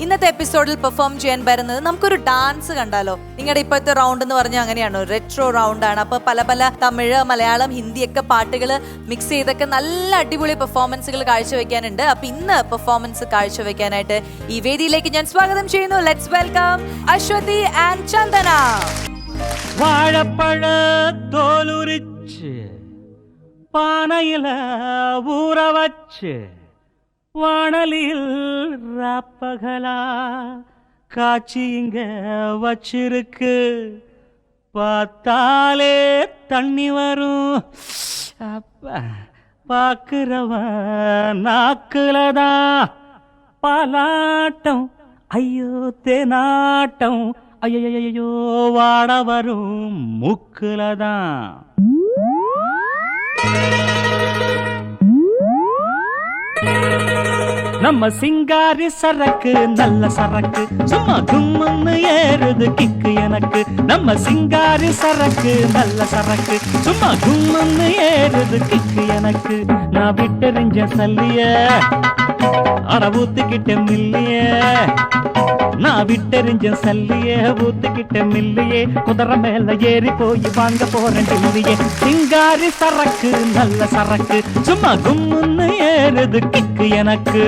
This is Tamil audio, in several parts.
ഇന്നത്തെ എപ്പിസോഡിൽ പെർഫോം ചെയ്യാൻ വരുന്നത് നമുക്കൊരു ഡാൻസ് കണ്ടാലോ? നിങ്ങളുടെ ഇപ്പോഴത്തെ റൗണ്ട് എന്ന് പറഞ്ഞാൽ അങ്ങനെയാണ്? റെട്രോ റൗണ്ട് ആണ്. അപ്പോൾ പല പല തമിഴ് മലയാളം ഹിന്ദിയൊക്കെ പാട്ടുകൾ മിക്സ് ചെയ്തൊക്കെ നല്ല അടിപൊളി പെർഫോമൻസുകൾ കാഴ്ചവെക്കാനുണ്ട്. അപ്പോൾ ഇന്ന് പെർഫോമൻസ് കാഴ്ചവെക്കാനായിട്ട് ഈ വേദിയിലേക്ക് ഞാൻ സ്വാഗതം ചെയ്യുന്നു. Let's welcome Aswathy and Chandana. വാഴപ്പഴ തോലുരിച്ച് പാനയില ഊറ வானலில் ராப்பகலா காட்சி இங்க வச்சிருக்கு. பார்த்தாலே தண்ணி வரும். அப்ப பாக்குறவன் நாக்குலதான் பாலாட்டம் ஐயோ தேனாட்டம். ஐயோ வாட வரும் மூக்குலதான் நம்ம சிங்காரி சரக்கு நல்ல சரக்கு. சும்மா கும்முன்னு ஏறுது கிக்கு எனக்கு. நம்ம சிங்காரி சரக்கு நல்ல சரக்கு. சும்மா கும்முன்னு ஏறுது கிக்கு எனக்கு. நான் விட்டெறிஞ்ச சல்லிய அட ஊத்துக்கிட்ட மில்லிய. நான் விட்டெறிஞ்ச சல்லியே ஊத்துக்கிட்ட மில்லியே. குதிரை மேல ஏறி போய் வாங்க போறேன் டில்லியே. சிங்காரி சரக்கு நல்ல சரக்கு. சும்மா கும்முன்னு ஏறுது கிக்கு எனக்கு.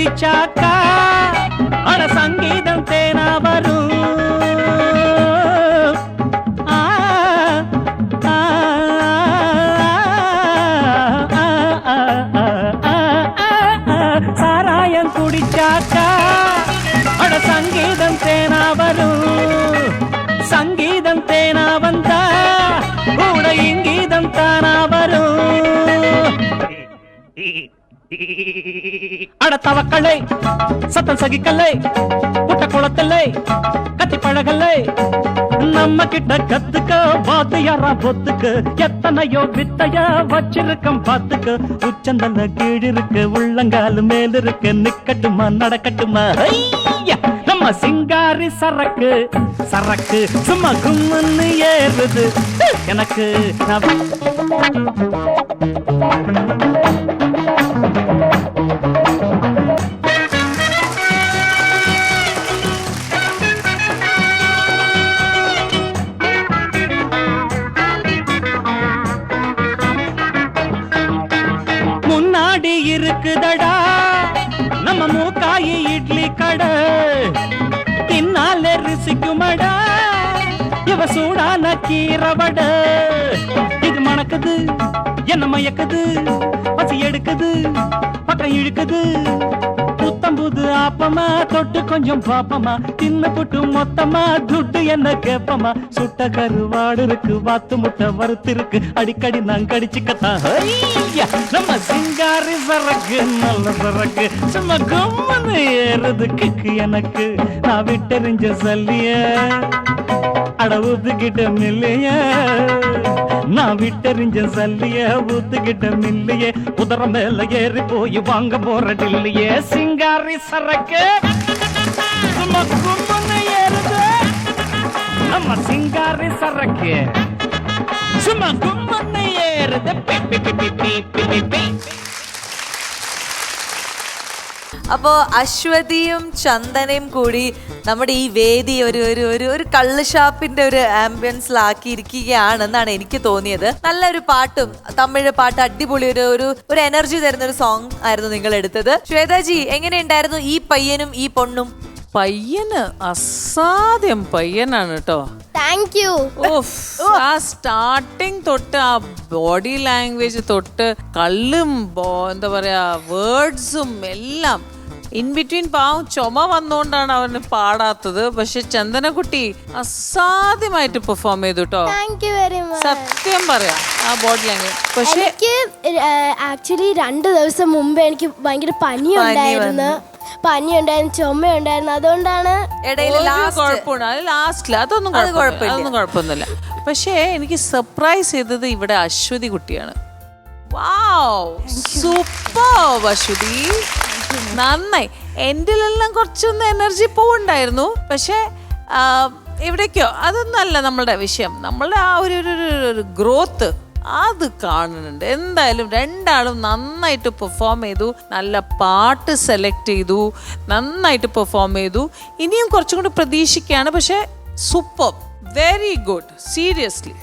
குடிச்சாக்கா அட சங்கீதம் தேனா வரும் சாராயம் குடிச்சாக்கா அட சங்கீதம் தேனா வரும் சங்கீதம் தேனா வந்தா கூட இங்கீதம் தானா வரும் அட தவக்கலை சத்தம் சகிக்கல்லை புட்ட குளத்தில்லை கத்தி பழகலை நம்ம கிட்ட கத்துக்க வாத்தியாரா பொத்துக்கு. எத்தனையோ வித்தைய வச்சிருக்கம் பாத்துக்க உச்சந்தல கீழிருக்கு உள்ளங்கால் மேல இருக்கு நிக்கட்டுமா நடக்கட்டுமா? ஐயா! நம்ம சிங்காரி சரக்கு. சரக்கு சும்மா கும்முன்னு ஏறுது. எனக்கு நான் நம்ம மூக்காயி இட்லி கடை. தின்னாலே ருசிக்குமடா. இவ சூடான கீரவட இது மணக்குது என்ன மயக்குது? பசி எடுக்குது பக்கம் இழுக்குது. புத்தம்புது ஆப்பமா தொட்டு கொஞ்சம் பாப்பமா. தின்ன புட்டு மொத்தமா துட்டு என்ன கேப்பமா. சுட்ட கருவாடு இருக்கு வாத்து முட்டை வறுத்து இருக்கு. அடிக்கடி நான் கடிச்சுக்கத்தான் நம்ம சரக்கு நல்ல சரக்கு சும்மா கம்மனு ஏறதுக்கு எனக்கு. நான் விட்டறிஞ்ச சல்லிய அட ஊத்துக்கிட்ட மில்லைய. நான் விட்டறிஞ்ச சல்லிய ஊத்துக்கிட்ட மில்லையே. குதிரை மேல ஏறி போய் வாங்க போற டில்லியே. சிங்காரி சரக்கு. சும்மா கும்மனு ஏறுது. நம்ம சிங்காரி சரக்கு. சும்மா கும்மனு ஏறுது. பி, பி, பி, பி, பி, பி, பி, பி. അപ്പോ അശ്വതിയും ചന്ദനയും കൂടി നമ്മുടെ ഈ വേദി ഒരു ഒരു ഒരു ഒരു കള്ള് ഷാപ്പിന്റെ ഒരു ആംബിയൻസിലാക്കിയിരിക്കുകയാണെന്നാണ് എനിക്ക് തോന്നിയത്. നല്ലൊരു പാട്ടും തമിഴ് പാട്ട് അടിപൊളി ഒരു ഒരു ഒരു എനർജി തരുന്ന ഒരു സോങ് ആയിരുന്നു നിങ്ങൾ എടുത്തത്. ശ്വേതാജി എങ്ങനെയുണ്ടായിരുന്നു ഈ പയ്യനും ഈ പൊണ്ണും? പയ്യന് അസാധ്യം പയ്യനാണ് കേട്ടോ. താങ്ക് യു ആ സ്റ്റാർട്ടിങ് തൊട്ട് ആ ബോഡി ലാംഗ്വേജ് തൊട്ട് കള്ളും എന്താ പറയാ വേർഡ്സും എല്ലാം ഇൻ ബിറ്റ്വീൻ പാവം ചുമ വന്നുകൊണ്ടാണ് അവന് പാടാത്തത്. പക്ഷെ ചന്ദനക്കുട്ടി അസാധ്യമായിട്ട് പെർഫോം ചെയ്തു കേട്ടോ സത്യം പറയാം ആ ബോഡി ലാംഗ്വേജ് പക്ഷെ ആക്ച്വലി രണ്ട് ദിവസം മുമ്പ് എനിക്ക് ഭയങ്കര പനി ഉണ്ടായിരുന്നു പനി ഉണ്ടായിരുന്നു ചുമ ഉണ്ടായിരുന്നു അതുകൊണ്ടാണ് ഇടയിൽ അത് ലാസ്റ്റിൽ അതൊന്നും അത് കുഴപ്പമില്ല. അതൊന്നും കുഴപ്പമൊന്നുമില്ല. പക്ഷേ എനിക്ക് സർപ്രൈസ് ചെയ്തത് ഇവിടെ അശ്വതി കുട്ടിയാണ്. സൂപ്പർ അശ്വതി. നന്നായി. എന്റെലെല്ലാം കുറച്ചൊന്ന് എനർജി പോവുണ്ടായിരുന്നു. പക്ഷേ ആ, എവിടേക്കോ അതൊന്നല്ല നമ്മളുടെ വിഷയം. നമ്മളുടെ ആ ഒരു ഒരു ഗ്രോത്ത് അത് കാണുന്നുണ്ട്. എന്തായാലും രണ്ടാളും നന്നായിട്ട് പെർഫോം ചെയ്തു. നല്ല പാട്ട് സെലക്ട് ചെയ്തു. നന്നായിട്ട് പെർഫോം ചെയ്തു. ഇനിയും കുറച്ചും കൂടി പ്രതീക്ഷിക്കുകയാണ്. പക്ഷേ സൂപ്പർ വെരി ഗുഡ് സീരിയസ്ലി